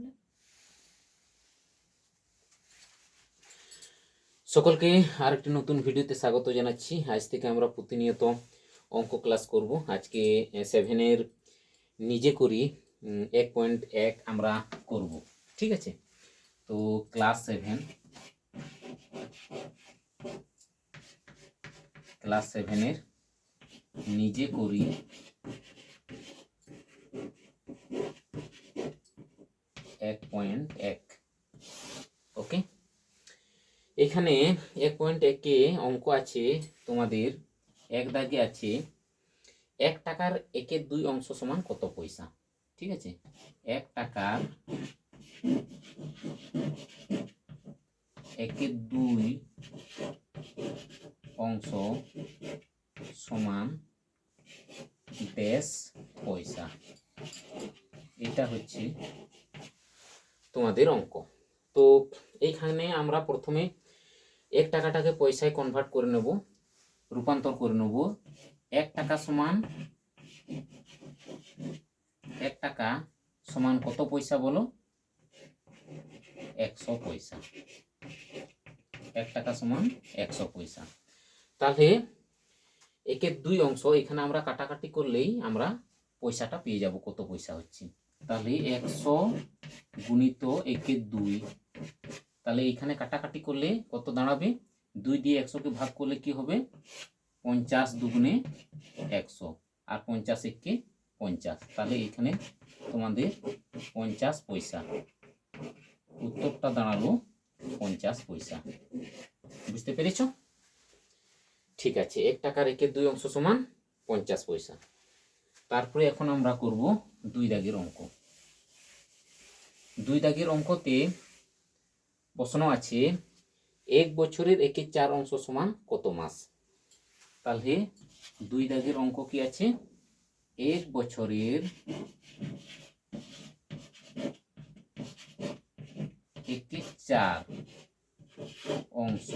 Problem সকলকে আরেকটি নতুন ভিডিওতে স্বাগত জানাচ্ছি। আজ থেকে আমরা প্রতিনিয়ত অঙ্ক ক্লাস করব। আজকে সেভেনের নিজে করি এক পয়েন্ট এক আমরা করব। ঠিক আছে? তো ক্লাস সেভেন ক্লাস সেভেনের নিজে করি। এক পয়েন্ট এক। ওকে? এখানে এক পয়েন্ট একে অঙ্ক আছে তোমাদের, এক দাগে আছে এক টাকার একের দুই অংশ সমান কত পয়সা? ঠিক আছে? এক টাকার একের দুই অংশ সমান ড্যাশ পয়সা। এটা হচ্ছে তোমাদের অঙ্ক। তো এইখানে আমরা প্রথমে এক টাকাটাকে পয়সায় কনভার্ট করে নেব, রূপান্তর করে নেব। এক টাকা সমান, এক টাকা সমান কত পয়সা বলো? একশো পয়সা। এক টাকা সমান একশো পয়সা। তাহলে একের দুই অংশ, এখানে আমরা কাটাকাটি করলেই আমরা পয়সাটা পেয়ে যাব, কত পয়সা হচ্ছে। তাহলে একশো গুণিত একের দুই। তাহলে এইখানে কাটাকাটি করলে কত দাঁড়াবে? দুই দিয়ে একশোকে ভাগ করলে কি হবে? পঞ্চাশ দুগুণে একশো। আর পঞ্চাশ একে পঞ্চাশ। তাহলে এখানে তোমাদের পঞ্চাশ পয়সা। উত্তরটা দাঁড়াল পঞ্চাশ পয়সা। বুঝতে পেরেছ? ঠিক আছে, এক টাকার একের দুই অংশ সমান পঞ্চাশ পয়সা। তারপরে এখন আমরা করব দুই দাগের অঙ্ক। দুই দাগের অঙ্কতে প্রশ্ন আছে, এক বছরের একে চার অংশ সমান কত মাস? তাহলে দুই দাগের অঙ্ক কি আছে? এক বছরের একের চার অংশ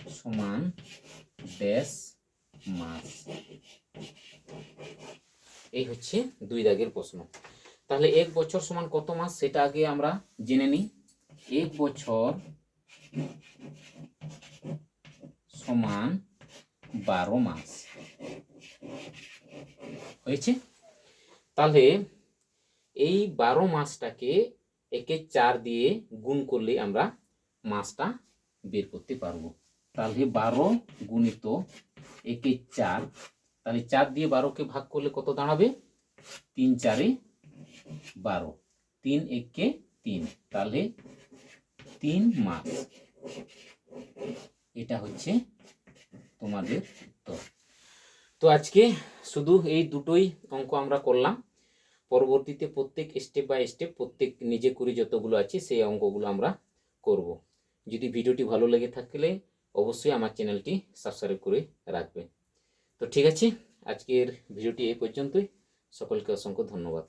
সমান ড্যাশ মাস। এই হচ্ছে দুই দাগের প্রশ্ন। তাহলে এক বছর সমান কত মাস? সেটা আগে আমরা জেনে নিই। এক বছর সমান বারো মাস। হয়েছে? তাহলে এই বারো মাসটাকে একে চার দিয়ে গুণ করলে আমরা মাসটা বের করতে পারব। তাহলে বারো গুণিত একে চার, তাহলে চার দিয়ে বারোকে ভাগ করলে কত দাঁড়াবে? তিন চারে বারো। তিন একে তিন, তাহলে তিন মাস। এটা হচ্ছে তোমাদের উত্তর। তো আজকে শুধু এই দুটোই অঙ্ক আমরা করলাম। পরবর্তীতে প্রত্যেক স্টেপ বাই স্টেপ প্রত্যেক নিজে করে যতগুলো আছে সেই অঙ্কগুলো আমরা করব। যদি ভিডিওটি ভালো লেগে থাকলে অবশ্যই আমার চ্যানেলটি সাবস্ক্রাইব করে রাখবে তো ঠিক আছে, আজকের ভিডিওটি এই পর্যন্তই। সকলকে অসংখ্য ধন্যবাদ।